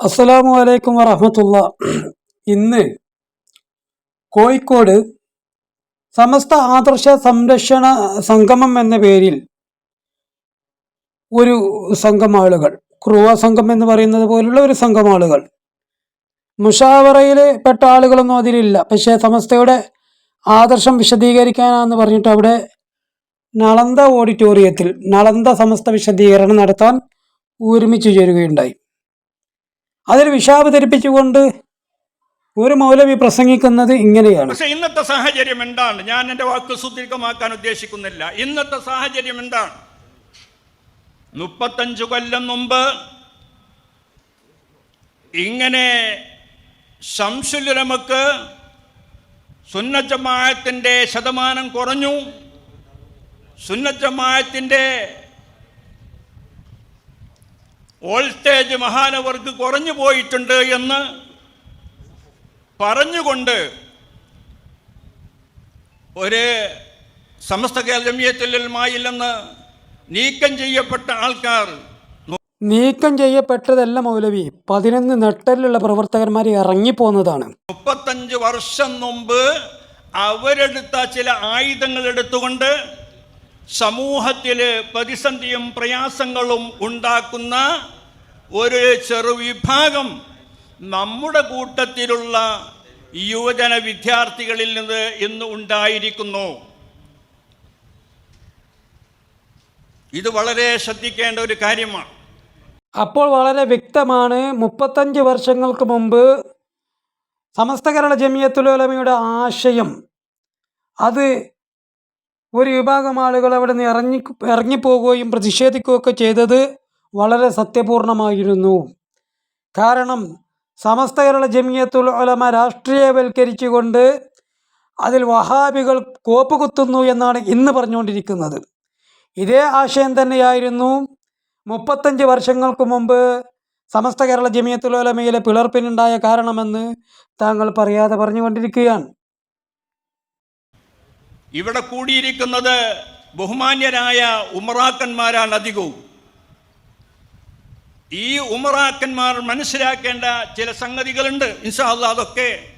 അസ്സലാമു അലൈക്കും വറഹമത്തുള്ള. ഇന്ന് കോഴിക്കോട് സമസ്ത ആദർശ സംരക്ഷണ സംഗമം എന്ന പേരിൽ ഒരു സംഘം ആളുകൾ ക്രൂവ സംഘം എന്ന് പറയുന്നത് പോലുള്ള ഒരു സംഘം ആളുകൾ മുഷാവറയിൽ പെട്ട ആളുകളൊന്നും അതിലില്ല. പക്ഷേ സമസ്തയുടെ ആദർശം വിശദീകരിക്കാനാന്ന് പറഞ്ഞിട്ട് അവിടെ നളന്ത ഓഡിറ്റോറിയത്തിൽ നളന്ത സമസ്ത വിശദീകരണം നടത്താൻ ഒരുമിച്ച് ചേരുകയുണ്ടായി. അതിൽ വിഷാപ് ധരിപ്പിച്ചുകൊണ്ട് ഒരു മൗലവി പ്രസംഗിക്കുന്നത് ഇങ്ങനെയാണ്. പക്ഷെ ഇന്നത്തെ സാഹചര്യം എന്താണ്? ഞാൻ എന്റെ വാക്ക് സുദീർഘമാക്കാൻ ഉദ്ദേശിക്കുന്നില്ല. ഇന്നത്തെ സാഹചര്യം എന്താണ്? മുപ്പത്തഞ്ചു കൊല്ലം മുമ്പ് ഇങ്ങനെ ശംസുലമക്ക് സുന്നജമായത്തിന്റെ ശതമാനം കുറഞ്ഞു. സുന്നജമായത്തിന്റെ വോൾട്ടേജ് മഹാനവർക്ക് കുറഞ്ഞു പോയിട്ടുണ്ട് എന്ന് പറഞ്ഞുകൊണ്ട് ഒരു സമസ്ത കേരള ജമിയത്തിലുമായില്ലെന്ന് നീക്കം ചെയ്യപ്പെട്ട ആൾക്കാർ നീക്കം ചെയ്യപ്പെട്ടതല്ല മൗലവി പതിനൊന്ന് നെട്ടലിലുള്ള പ്രവർത്തകന്മാർ ഇറങ്ങിപ്പോന്നതാണ്. മുപ്പത്തഞ്ച് വർഷം മുമ്പ് അവരെടുത്ത ചില ആയുധങ്ങൾ എടുത്തുകൊണ്ട് സമൂഹത്തിൽ പ്രതിസന്ധിയും പ്രയാസങ്ങളും ഉണ്ടാക്കുന്ന ഒരു ചെറുവിഭാഗം നമ്മുടെ കൂട്ടത്തിലുള്ള യുവജന വിദ്യാർത്ഥികളിൽ നിന്ന് ഇന്ന് ഉണ്ടായിരിക്കുന്നു. ഇത് വളരെ ശ്രദ്ധിക്കേണ്ട ഒരു കാര്യമാണ്. അപ്പോൾ വളരെ വ്യക്തമാണ് മുപ്പത്തഞ്ച് വർഷങ്ങൾക്ക് മുമ്പ് സമസ്ത കേരള ജമിയത്തുലമയുടെ ആശയം അത് ഒരു വിഭാഗം ആളുകൾ അവിടെ നിന്ന് ഇറങ്ങി ഇറങ്ങിപ്പോകുകയും പ്രതിഷേധിക്കുകയൊക്കെ ചെയ്തത് വളരെ സത്യപൂർണമായിരുന്നു. കാരണം സമസ്ത കേരള ജമിയത്തുൽ ഉലമ രാഷ്ട്രീയവൽക്കരിച്ചുകൊണ്ട് അതിൽ വഹാബികൾ കോപ്പ് കുത്തുന്നു എന്നാണ് ഇന്ന് പറഞ്ഞുകൊണ്ടിരിക്കുന്നത്. ഇതേ ആശയം തന്നെയായിരുന്നു മുപ്പത്തഞ്ച് വർഷങ്ങൾക്ക് മുമ്പ് സമസ്ത കേരള ജമിയത്തുൽ ഉലമയിലെ പിളർപ്പിനുണ്ടായ കാരണമെന്ന് താങ്കൾ പറയാതെ പറഞ്ഞുകൊണ്ടിരിക്കുകയാണ്. ഇവിടെ കൂടിയിരിക്കുന്നത് ബഹുമാന്യരായ ഉമറാക്കന്മാരാണ് അധികവും. ഈ ഉമറാക്കന്മാർ മനസ്സിലാക്കേണ്ട ചില സംഗതികളുണ്ട്. ഇൻഷാല്ല അതൊക്കെ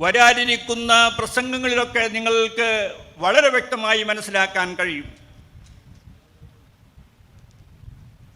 വരാനിരിക്കുന്ന പ്രസംഗങ്ങളിലൊക്കെ നിങ്ങൾക്ക് വളരെ വ്യക്തമായി മനസ്സിലാക്കാൻ കഴിയും.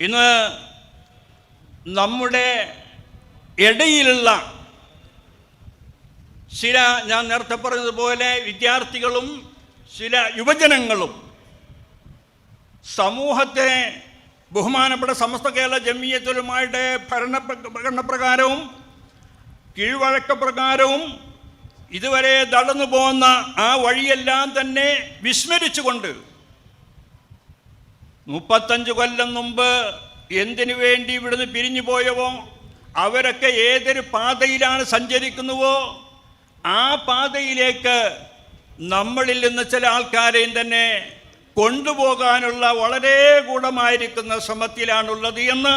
ഇന്ന് നമ്മുടെ ഇടയിലുള്ള ചില ഞാൻ നേരത്തെ പറഞ്ഞതുപോലെ വിദ്യാർത്ഥികളും ചില യുവജനങ്ങളും സമൂഹത്തെ ബഹുമാനപ്പെട്ട സമസ്ത കേരള ജമീയത്തുലുമായുടെ ഭരണ ഭരണപ്രകാരവും കീഴ്വഴക്കപ്രകാരവും ഇതുവരെ നടന്നു പോകുന്ന ആ വഴിയെല്ലാം തന്നെ വിസ്മരിച്ചുകൊണ്ട് മുപ്പത്തഞ്ച് കൊല്ലം മുമ്പ് എന്തിനു വേണ്ടി ഇവിടുന്ന് പിരിഞ്ഞു പോയവോ അവരൊക്കെ ഏതൊരു പാതയിലാണ് സഞ്ചരിക്കുന്നുവോ? ആ പാതയിലേക്ക് നമ്മളിൽ നിന്ന് ചില ആൾക്കാരെയും തന്നെ കൊണ്ടുപോകാനുള്ള വളരെ ഗുണമായിരിക്കുന്ന ശ്രമത്തിലാണുള്ളത് എന്ന്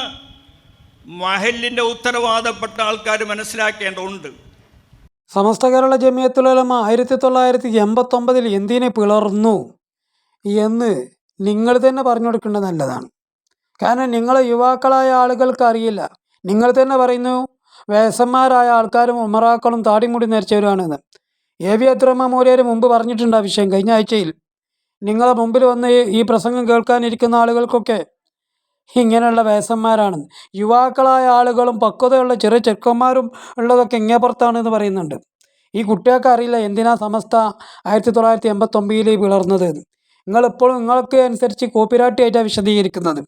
മഹലിന്റെ ഉത്തരവാദപ്പെട്ട ആൾക്കാർ മനസ്സിലാക്കേണ്ടതുണ്ട്. സമസ്ത കേരള ജമിയത്തുലമ ആയിരത്തി തൊള്ളായിരത്തി എൺപത്തൊമ്പതിൽ എന്തിനെ പിളർന്നു എന്ന് നിങ്ങൾ തന്നെ പറഞ്ഞു കൊടുക്കേണ്ടത് നല്ലതാണ്. കാരണം നിങ്ങളെ യുവാക്കളായ ആളുകൾക്ക് അറിയില്ല. നിങ്ങൾ തന്നെ പറയുന്നു വേസന്മാരായ ആൾക്കാരും ഉമറാക്കളും താടിമുടി നരച്ചവരുമാണെന്ന് എ വി അബ്ദുറഹ്മാൻ മൗര്യർ മുമ്പ് പറഞ്ഞിട്ടുണ്ട് ആ വിഷയം കഴിഞ്ഞ ആഴ്ചയിൽ. നിങ്ങളെ മുമ്പിൽ വന്ന് ഈ- ഈ പ്രസംഗം കേൾക്കാനിരിക്കുന്ന ആളുകൾക്കൊക്കെ ഇങ്ങനെയുള്ള വേസന്മാരാണ് യുവാക്കളായ ആളുകളും പക്വതയുള്ള ചെറിയ ചെറുക്കന്മാരും ഉള്ളതൊക്കെ ഇങ്ങേപ്പുറത്താണെന്ന് പറയുന്നുണ്ട്. ഈ കുട്ടികൾക്ക് അറിയില്ല എന്തിനാ സമസ്ത ആയിരത്തി തൊള്ളായിരത്തി എൺപത്തൊമ്പതിൽ പിളർന്നത് നിങ്ങളിപ്പോഴും നിങ്ങൾക്ക് അനുസരിച്ച് കോപ്പിറൈറ്റ് ആയിട്ടാണ് വിശദീകരിക്കുന്നത്.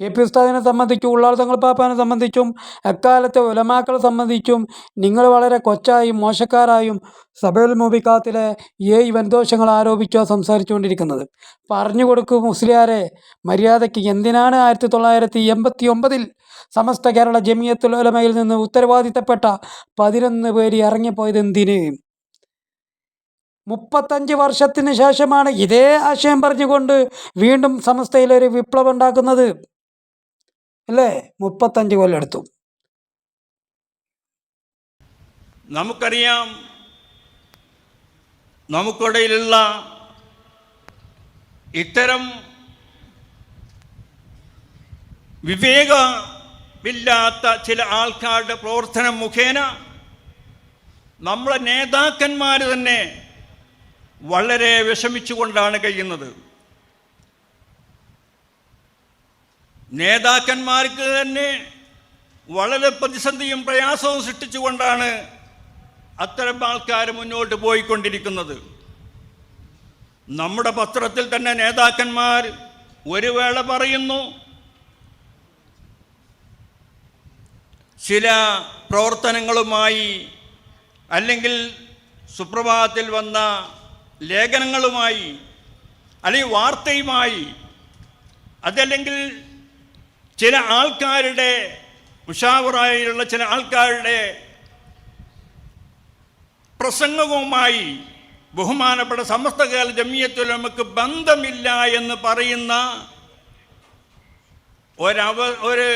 എ പി ഉസ്താദിനെ സംബന്ധിച്ചും ഉള്ളാൾ തങ്ങൾ പാപ്പാനെ സംബന്ധിച്ചും എക്കാലത്തെ ഉലമാക്കളെ സംബന്ധിച്ചും നിങ്ങൾ വളരെ കൊച്ചായും മോശക്കാരായും സബൽ മുബിക്കാത്തിലെ ഏഴ് വൻദോഷങ്ങൾ ആരോപിച്ചോ സംസാരിച്ചുകൊണ്ടിരിക്കുന്നത്. പറഞ്ഞു കൊടുക്കും മുസ്ലിയാരെ മര്യാദയ്ക്ക് എന്തിനാണ് ആയിരത്തി തൊള്ളായിരത്തി എൺപത്തി ഒമ്പതിൽ സമസ്ത കേരള ജമിയത്തുൽ ഉലമയിൽ നിന്ന് ഉത്തരവാദിത്തപ്പെട്ട പതിനൊന്ന് പേര് ഇറങ്ങിപ്പോയത് എന്തിന് മുപ്പത്തഞ്ച് വർഷത്തിന് ശേഷമാണ് ഇതേ ആശയം പറഞ്ഞുകൊണ്ട് വീണ്ടും സമസ്തയിലൊരു വിപ്ലവം ഉണ്ടാക്കുന്നത് അല്ലേ? മുപ്പത്തഞ്ച് കൊല്ലം എടുത്തു. നമുക്കറിയാം നമുക്കിടയിലുള്ള ഇത്തരം വിവേകമില്ലാത്ത ചില ആൾക്കാരുടെ പ്രവർത്തനം മുഖേന നമ്മളെ നേതാക്കന്മാർ തന്നെ വളരെ വിഷമിച്ചുകൊണ്ടാണ് കഴിയുന്നത്. നേതാക്കന്മാർക്ക് തന്നെ വളരെ പ്രതിസന്ധിയും പ്രയാസവും സൃഷ്ടിച്ചുകൊണ്ടാണ് അത്തരം ആൾക്കാർ മുന്നോട്ട് പോയിക്കൊണ്ടിരിക്കുന്നത്. നമ്മുടെ പത്രത്തിൽ തന്നെ നേതാക്കന്മാർ ഒരു വേള പറയുന്നു ചില പ്രവർത്തനങ്ങളുമായി അല്ലെങ്കിൽ സുപ്രഭാതത്തിൽ വന്ന ലേഖനങ്ങളുമായി അല്ലെങ്കിൽ വാർത്തയുമായി അതല്ലെങ്കിൽ ചില ആൾക്കാരുടെ ഉഷാവറായുള്ള ചില ആൾക്കാരുടെ പ്രസംഗവുമായി ബഹുമാനപ്പെട്ട സമസ്തകാല ജമിയത്തിൽ നമുക്ക് ബന്ധമില്ല എന്ന് പറയുന്ന ഒരവ ഒരു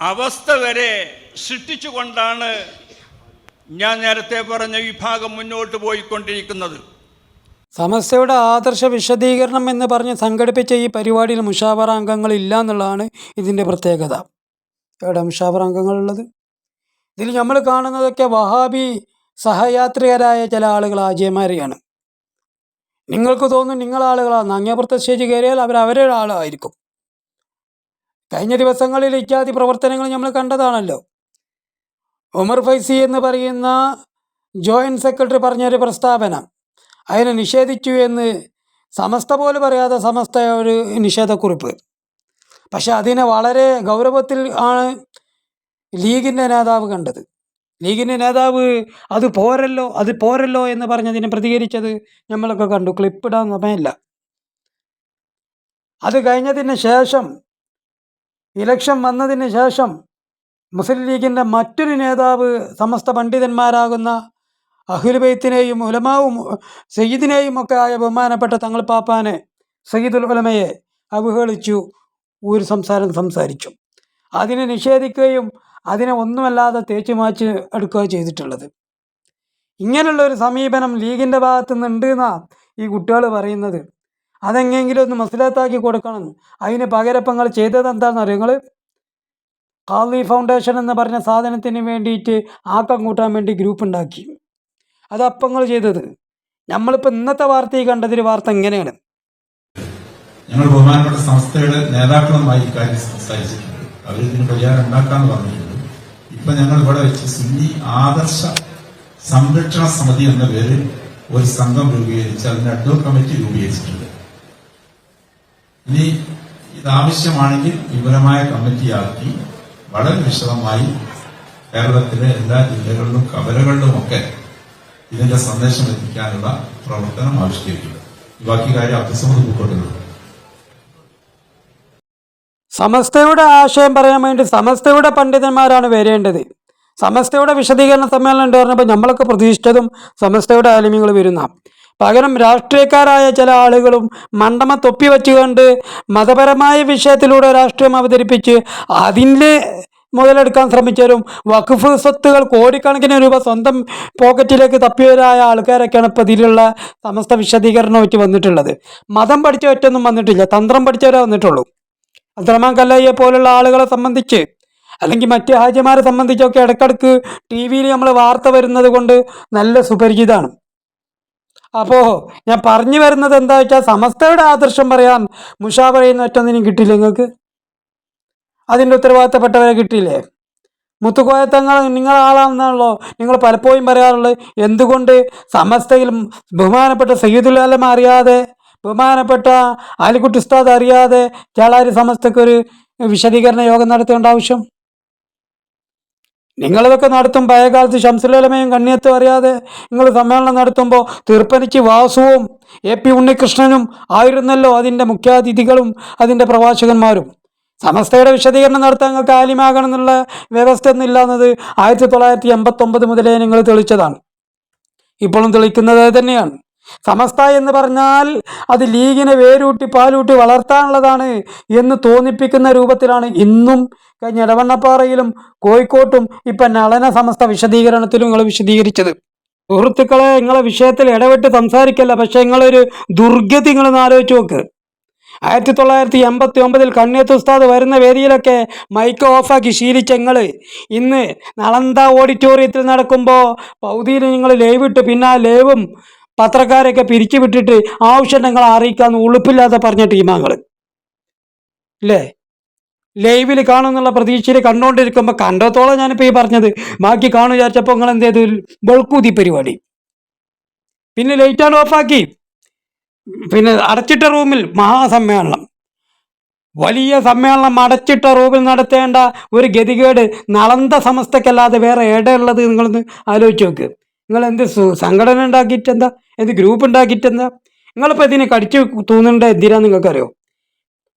അവസ്ഥ വരെ സൃഷ്ടിച്ചുകൊണ്ടാണ് ഞാൻ നേരത്തെ പറഞ്ഞ വിഭാഗം മുന്നോട്ട് പോയിക്കൊണ്ടിരിക്കുന്നത്. സമസ്തയുടെ ആദർശ വിശദീകരണം എന്ന് പറഞ്ഞ് സംഘടിപ്പിച്ച ഈ പരിപാടിയിൽ മുഷാവറ അംഗങ്ങൾ ഇല്ല എന്നുള്ളതാണ് ഇതിന്റെ പ്രത്യേകത. എവിടെ മുഷാവറ അംഗങ്ങളുള്ളത് ഇതിൽ നമ്മൾ കാണുന്നതൊക്കെ വഹാബി സഹയാത്രികരായ ചില ആളുകൾ ആജയമാരെയാണ് നിങ്ങൾക്ക് തോന്നും നിങ്ങളാളുകളാണ് അങ്ങേപ്പുറത്തെ സ്റ്റേജ് കയറിയാൽ അവർ അവരുടെ ആളായിരിക്കും. കഴിഞ്ഞ ദിവസങ്ങളിൽ ഇത്യാദി പ്രവർത്തനങ്ങൾ നമ്മൾ കണ്ടതാണല്ലോ. ഉമർ ഫൈസി എന്ന് പറയുന്ന ജോയിന്റ് സെക്രട്ടറി പറഞ്ഞൊരു പ്രസ്താവന. അതിനെ നിഷേധിച്ചു എന്ന് സമസ്ത പോലെ പറയാതെ സമസ്ത ഒരു നിഷേധക്കുറിപ്പ്. പക്ഷെ അതിനെ വളരെ ഗൗരവത്തിൽ ആണ് ലീഗിന്റെ നേതാവ് കണ്ടത്. ലീഗിന്റെ നേതാവ് അത് പോരല്ലോ അത് പോരല്ലോ എന്ന് പറഞ്ഞതിനെ പ്രതികരിച്ചത് നമ്മളൊക്കെ കണ്ടു. ക്ലിപ്പിടാൻ സമയമില്ല. അത് കഴിഞ്ഞതിന് ശേഷം ഇലക്ഷൻ വന്നതിന് ശേഷം മുസ്ലിം ലീഗിന്റെ മറ്റൊരു നേതാവ് സമസ്ത പണ്ഡിതന്മാരാകുന്ന അഹുൽബൈത്തിനെയും ഉലമാവും സയ്യിദിനെയും ഒക്കെ ആയ ബഹുമാനപ്പെട്ട തങ്ങൾ പാപ്പാനെ സയ്യിദുൽ ഉലമയെ അവഹേളിച്ചു ഒരു സംസാരം സംസാരിച്ചു. അതിനെ നിഷേധിക്കുകയും അതിനെ ഒന്നുമല്ലാതെ തേച്ചു മാച്ച് എടുക്കുകയോ ചെയ്തിട്ടുള്ളത്. ഇങ്ങനെയുള്ള ഒരു സമീപനം ലീഗിന്റെ ഭാഗത്തു നിന്നുണ്ട് എന്നാണ് ഈ കുട്ടികൾ പറയുന്നത്. അതെങ്ങെങ്കിലും ഒന്ന് മനസ്സിലാത്താക്കി കൊടുക്കണം. അതിന് പകരപ്പങ്ങൾ ചെയ്തത് എന്താണെന്ന് നിങ്ങൾ കാളി ഫൗണ്ടേഷൻ എന്ന് പറഞ്ഞ സാധനത്തിന് വേണ്ടിയിട്ട് ആക്കം കൂട്ടാൻ വേണ്ടി ഗ്രൂപ്പ് ഉണ്ടാക്കി. അത് അപ്പങ്ങൾ ചെയ്തത്. നമ്മളിപ്പോൾ ഇന്നത്തെ വാർത്തയിൽ കണ്ടതിൽ വാർത്ത എങ്ങനെയാണ് ഞങ്ങൾ ബഹുമാനപ്പെട്ട സംസ്ഥയുടെ നേതാക്കളുമായി ഇക്കാര്യം സംസാരിച്ചിട്ടുണ്ട്. അവരിതിന് പരിഹാരം ഉണ്ടാക്കാന്ന് പറഞ്ഞിട്ടുണ്ട്. ഇപ്പൊ ഞങ്ങൾ ഇവിടെ വെച്ച് സുന്നി ആദർശ സംരക്ഷണ സമിതി എന്ന പേരിൽ ഒരു സംഘം രൂപീകരിച്ച് അതിന് അഡ്വോ കമ്മിറ്റി രൂപീകരിച്ചിട്ടുണ്ട്. ഇനി ഇത് ആവശ്യമാണെങ്കിൽ വിപുലമായ കമ്മിറ്റിയാക്കി വളരെ വിശദമായി കേരളത്തിലെ എല്ലാ ജില്ലകളിലും കവലകളിലുമൊക്കെ ഇതിന്റെ സന്ദേശം എത്തിക്കാനുള്ള പ്രവർത്തനം ആവിഷ്കരിക്കുക. ബാക്കി കാര്യം അബ്ദുസമത് പൂക്കോട്ടുള്ളത് സമസ്തയുടെ ആശയം പറയാൻ വേണ്ടി സമസ്തയുടെ പണ്ഡിതന്മാരാണ് വരേണ്ടത്. സമസ്തയുടെ വിശദീകരണ സമ്മേളനം ഉണ്ട് പറഞ്ഞപ്പോൾ നമ്മളൊക്കെ പ്രതീക്ഷിച്ചതും സമസ്തയുടെ ആലിമ്യങ്ങൾ വരുന്ന. പകരം രാഷ്ട്രീയക്കാരായ ചില ആളുകളും മണ്ഡമ തൊപ്പി വെച്ചുകൊണ്ട് മതപരമായ വിഷയത്തിലൂടെ രാഷ്ട്രീയം അവതരിപ്പിച്ച് അതിന്റെ മുതലെടുക്കാൻ ശ്രമിച്ചവരും വഖഫ് സ്വത്തുകൾ കോടിക്കണക്കിന് രൂപ സ്വന്തം പോക്കറ്റിലേക്ക് തപ്പിയവരായ ആൾക്കാരൊക്കെയാണ് ഇപ്പോൾ ഇതിലുള്ള സമസ്ത വിശദീകരണം വെച്ച് വന്നിട്ടുള്ളത്. മതം പഠിച്ച ഒറ്റൊന്നും വന്നിട്ടില്ല. തന്ത്രം പഠിച്ചവരേ വന്നിട്ടുള്ളൂ. അബ്ദുറഹ്മാൻ കല്ലയ്യെ പോലുള്ള ആളുകളെ സംബന്ധിച്ച് അല്ലെങ്കിൽ മറ്റ് ഹാജിമാരെ സംബന്ധിച്ചൊക്കെ ഇടക്കിടക്ക് ടി വിയിൽ നമ്മൾ വാർത്ത വരുന്നത് കൊണ്ട് നല്ല സുപരിചിതമാണ്. അപ്പോൾ ഞാൻ പറഞ്ഞു വരുന്നത് എന്താ വെച്ചാൽ സമസ്തയുടെ ആദർശം പറയാൻ മുഷാ പറയുന്ന ഒറ്റൊന്നിനും കിട്ടില്ല നിങ്ങൾക്ക്? അതിന്റെ ഉത്തരവാദിത്തപ്പെട്ടവരെ കിട്ടിയില്ലേ? മുത്തുക്കോയത്തങ്ങൾ നിങ്ങൾ ആളാണെന്നാണല്ലോ നിങ്ങൾ പലപ്പോഴും പറയാറുള്ളത്. എന്തുകൊണ്ട് സമസ്തയിൽ ബഹുമാനപ്പെട്ട സയ്യിദുല്ലാലം അറിയാതെ ബഹുമാനപ്പെട്ട ആലിക്കുട്ടി ഉസ്താദ് അറിയാതെ ചാളാരി സമസ്തക്കൊരു വിശദീകരണ യോഗം നടത്തേണ്ട ആവശ്യം? നിങ്ങളിതൊക്കെ നടത്തും പഴയകാലത്ത് ശംസുലമയും കണ്ണിയത്തും അറിയാതെ നിങ്ങൾ സമ്മേളനം നടത്തുമ്പോൾ തീർപ്പനിച്ച് വാസുവും എ പി ഉണ്ണികൃഷ്ണനും ആയിരുന്നല്ലോ അതിന്റെ മുഖ്യാതിഥികളും അതിന്റെ പ്രവാചകന്മാരും. സമസ്തയുടെ വിശദീകരണം നടത്താൻ നിങ്ങൾക്ക് ആലിമാകണം എന്നുള്ള വ്യവസ്ഥ ഒന്നും ഇല്ലാന്നത് ആയിരത്തി തൊള്ളായിരത്തി എൺപത്തൊമ്പത് മുതലേ നിങ്ങൾ തെളിച്ചതാണ്. ഇപ്പോഴും തെളിക്കുന്നത് തന്നെയാണ്. സമസ്ത എന്ന് പറഞ്ഞാൽ അത് ലീഗിനെ വേരൂട്ടി പാലൂട്ടി വളർത്താനുള്ളതാണ് എന്ന് തോന്നിപ്പിക്കുന്ന രൂപത്തിലാണ് ഇന്നും കഴിഞ്ഞ ഇടവണ്ണപ്പാറയിലും കോഴിക്കോട്ടും ഇപ്പം നളന സമസ്ത വിശദീകരണത്തിലും നിങ്ങൾ വിശദീകരിച്ചത്. സുഹൃത്തുക്കളെ നിങ്ങളെ വിഷയത്തിൽ ഇടപെട്ട് സംസാരിക്കല്ല പക്ഷെ നിങ്ങളൊരു ദുർഗതി നിങ്ങളൊന്ന് ആലോചിച്ച് നോക്ക്. ആയിരത്തി തൊള്ളായിരത്തി എൺപത്തി ഒമ്പതിൽ കണ്ണിയത്ത് ഉസ്താദ് വരുന്ന വേദിയിലൊക്കെ മൈക്ക് ഓഫാക്കി ശീലിച്ച നിങ്ങൾ ഇന്ന് നളന്ത ഓഡിറ്റോറിയത്തിൽ നടക്കുമ്പോൾ പൗതിയിൽ നിങ്ങൾ ലൈവ് ഇട്ട് പിന്നെ ആ ലൈവും പത്രക്കാരെയൊക്കെ പിരിച്ചു വിട്ടിട്ട് ആവശ്യം നിങ്ങൾ അറിയിക്കാന്ന് ഉളുപ്പില്ലാതെ പറഞ്ഞ ടീമാങ്ങൾ അല്ലേ ലൈവിൽ കാണുമെന്നുള്ള പ്രതീക്ഷയിൽ കണ്ടുകൊണ്ടിരിക്കുമ്പോൾ കണ്ടത്തോളം ഞാനിപ്പോൾ ഈ പറഞ്ഞത്. ബാക്കി കാണു വിചാരിച്ചപ്പോൾ നിങ്ങൾ എന്ത് ചെയ്തു? ബൾക്കൂതി പരിപാടി. പിന്നെ ലൈറ്റാണ് ഓഫാക്കി പിന്നെ അടച്ചിട്ട റൂമിൽ മഹാസമ്മേളനം. വലിയ സമ്മേളനം അടച്ചിട്ട റൂമിൽ നടത്തേണ്ട ഒരു ഗതികേട് നളന്ത സമസ്തക്കല്ലാതെ വേറെ ഏടെയുള്ളത് നിങ്ങളൊന്ന് ആലോചിച്ച് നോക്ക്. നിങ്ങൾ എന്ത് സംഘടന ഉണ്ടാക്കിയിട്ടെന്താ? എന്ത് ഗ്രൂപ്പ് ഉണ്ടാക്കിയിട്ടെന്താ? നിങ്ങളിപ്പോൾ ഇതിനെ കടിച്ചു തോന്നേണ്ട എന്തിനാ നിങ്ങൾക്കറിയോ?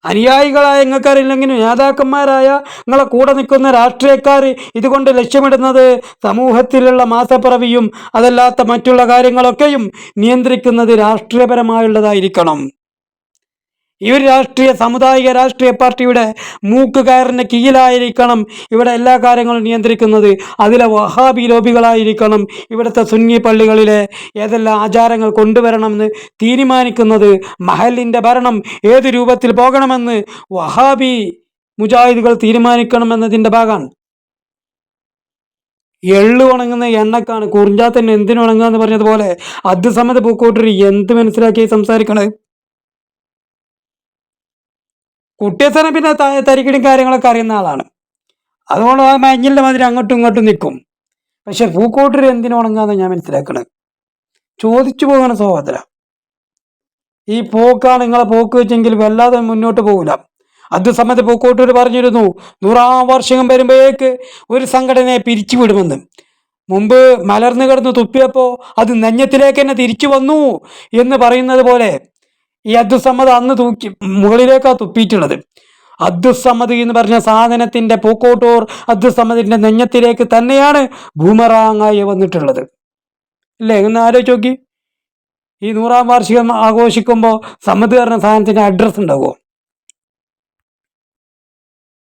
അനുയായികളായ നിങ്ങൾക്കറിയില്ലെങ്കിലും നേതാക്കന്മാരായ നിങ്ങളെ കൂടെ നിൽക്കുന്ന രാഷ്ട്രീയക്കാർ ഇതുകൊണ്ട് ലക്ഷ്യമിടുന്നത് സമൂഹത്തിലുള്ള മാസപ്പിറവിയും അതല്ലാത്ത മറ്റുള്ള കാര്യങ്ങളൊക്കെയും നിയന്ത്രിക്കുന്നത് രാഷ്ട്രീയപരമായുള്ളതായിരിക്കണം. ഈ ഒരു രാഷ്ട്രീയ സാമുദായിക രാഷ്ട്രീയ പാർട്ടിയുടെ മൂക്കുകയറിന്റെ കീഴിലായിരിക്കണം ഇവിടെ എല്ലാ കാര്യങ്ങളും നിയന്ത്രിക്കുന്നത്. അതിലെ വഹാബി ലോബികളായിരിക്കണം ഇവിടുത്തെ സുന്നി പള്ളികളിലെ ഏതെല്ലാം ആചാരങ്ങൾ കൊണ്ടുവരണമെന്ന് തീരുമാനിക്കുന്നത്. മഹലിന്റെ ഭരണം ഏത് രൂപത്തിൽ പോകണമെന്ന് വഹാബി മുജാഹിദുകൾ തീരുമാനിക്കണമെന്നതിന്റെ ഭാഗമാണ്. എള്ള് ഉണങ്ങുന്ന എണ്ണക്കാണ്. കുറിഞ്ചാത്തന്നെ എന്തിനുണങ്ങുക എന്ന് പറഞ്ഞതുപോലെ അത് സമയത്ത് പൂക്കോട്ടൊരു എന്ത് മനസ്സിലാക്കി സംസാരിക്കണത്? കുട്ടിയത്തനെ പിന്നെ തരിക്കിടും കാര്യങ്ങളൊക്കെ അറിയുന്ന ആളാണ്. അതുകൊണ്ട് ആ മഞ്ഞിന്റെ മാതിരി അങ്ങോട്ടും ഇങ്ങോട്ടും നിൽക്കും. പക്ഷെ പൂക്കോട്ടൂർ എന്തിനു ഉണങ്ങാന്ന് ഞാൻ മനസ്സിലാക്കണത് ചോദിച്ചു പോകണ സഹോദര ഈ പോക്കാണ് നിങ്ങളെ പോക്ക് വെച്ചെങ്കിൽ വല്ലാതെ മുന്നോട്ട് പോകില്ല അത് സമയത്ത് പൂക്കോട്ടൂർ പറഞ്ഞിരുന്നു നൂറാം വർഷം വരുമ്പോഴേക്ക് ഒരു സംഘടനയെ പിരിച്ചു വിടുമെന്ന്. മുമ്പ് മലർന്നു കിടന്ന് തുപ്പിയപ്പോൾ അത് നെഞ്ഞത്തിലേക്ക് തന്നെ തിരിച്ചു വന്നു എന്ന് പറയുന്നത് പോലെ ഈ അബ്ദുസമ്മദ് അന്ന് തൂക്കി മുകളിലേക്കാണ് തുപ്പിയിട്ടുള്ളത് അബ്ദുസമ്മദ് എന്ന് പറഞ്ഞ സാധനത്തിന്റെ പൂക്കോട്ടൂർ അബ്ദുസമ്മദിന്റെ നെഞ്ഞത്തിലേക്ക് തന്നെയാണ് ഭൂമറാങ്ങായി വന്നിട്ടുള്ളത്. അല്ലേ? ഒന്ന് ആലോചിച്ച് നോക്കി. ഈ നൂറാം വാർഷികം ആഘോഷിക്കുമ്പോൾ സമ്മതി പറഞ്ഞ സാധനത്തിന്റെ അഡ്രസ്സ് ഉണ്ടാവുമോ